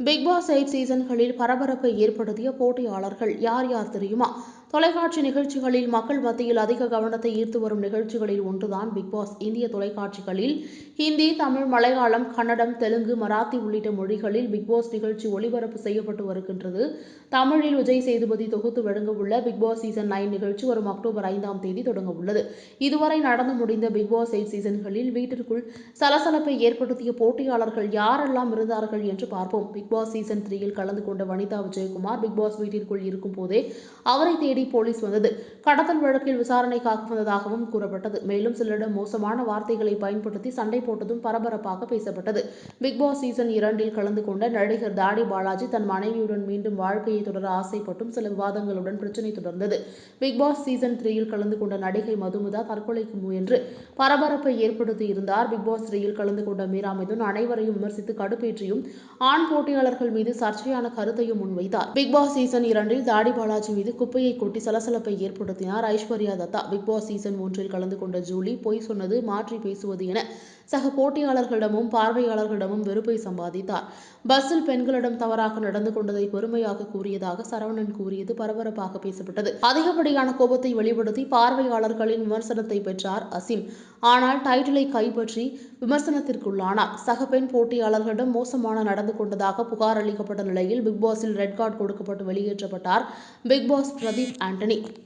Big pass eight சீசன்களில் பரபரப்பை ஏற்படுத்திய போட்டியாளர்கள் யார் யார் தெரியுமா? தொலைக்காட்சி நிகழ்ச்சிகளில் மக்கள் மத்தியில் அதிக கவனத்தை ஈர்த்து வரும் நிகழ்ச்சிகளில் ஒன்றுதான் பிக்பாஸ் இந்திய தொலைக்காட்சிகளில் ஹிந்தி தமிழ் மலையாளம் கன்னடம் தெலுங்கு மராத்தி உள்ளிட்ட மொழிகளில் பிக்பாஸ் நிகழ்ச்சி ஒளிபரப்பு செய்யப்பட்டு வருகின்றது. தமிழில் விஜய் சேதுபதி தொகுத்து வழங்கவுள்ள உள்ள பிக்பாஸ் சீசன் நைன் நிகழ்ச்சி வரும் அக்டோபர் ஐந்தாம் தேதி தொடங்க உள்ளது. இதுவரை நடந்து முடிந்த பிக்பாஸ் எயிட் சீசன்களில் வீட்டிற்குள் சலசலப்பை ஏற்படுத்திய போட்டியாளர்கள் யாரெல்லாம் இருந்தார்கள் என்று பார்ப்போம். பிக்பாஸ் சீசன் த்ரீயில் கலந்து கொண்ட வனிதா விஜயகுமார் பிக்பாஸ் வீட்டிற்குள் இருக்கும் போதே அவரை தேடி போலீஸ் வந்தது. கடத்தல் வழக்கில் விசாரணைக்காக வந்ததாகவும் கூறப்பட்டது. மேலும் சிலரிடம் மோசமான வார்த்தைகளை பயன்படுத்தி சண்டை போட்டதும் பரபரப்பாக பேசப்பட்டது. பிக்பாஸ் சீசன் இரண்டில் கலந்து கொண்ட நடிகர் தாடி பாலாஜி தன் மனைவியுடன் மீண்டும் வாழ்க்கையை தொடர ஆசைப்பட்டும் சில விவாதங்களுடன் பிரச்சனை தொடர்ந்தது. பிக்பாஸ் சீசன் த்ரீயில் கலந்து கொண்ட நடிகை மதுமிதா தற்கொலைக்கு முயன்று பரபரப்பை ஏற்படுத்தி இருந்தார். பிக்பாஸ் த்ரீயில் கலந்து கொண்ட மீரா மிதுன் அனைவரையும் விமர்சித்து கடுப்பேற்றியும் ஆண் போட்டியாளர்கள் மீது சர்ச்சையான கருத்தையும் முன்வைத்தார். பிக்பாஸ் சீசன் இரண்டில் தாடி பாலாஜி மீது குப்பையை கொட்டி சலசலப்பை ஏற்படுத்தினார். Aishwarya Dutta Bigg Boss season ஒன்றில் கலந்து கொண்ட ஜூலி பொய் சொன்னது மாற்றி பேசுவது என சக போட்டியாளர்களிடமும் பார்வையாளர்களிடமும் வெறுப்பை சம்பாதித்தார். பஸ்ஸில் பெண்களிடம் தவறாக நடந்து கொண்டதை பெருமையாக கூறியதாக சரவணன் கூறியது பரபரப்பாக பேசப்பட்டது. அதிகப்படியான கோபத்தை வெளிப்படுத்தி பார்வையாளர்களின் விமர்சனத்தை பெற்றார் அசின் ஆனால் டைட்டிலை கைப்பற்றி விமர்சனத்திற்குள்ளானார். சக பெண் போட்டியாளர்களிடம் மோசமான நடந்து கொண்டதாக புகார் அளிக்கப்பட்ட நிலையில் பிக் பாஸில் ரெட் கார்டு கொடுக்கப்பட்டு வெளியேற்றப்பட்டார். பிக்பாஸ் பிரதீப் ആൻ്റണി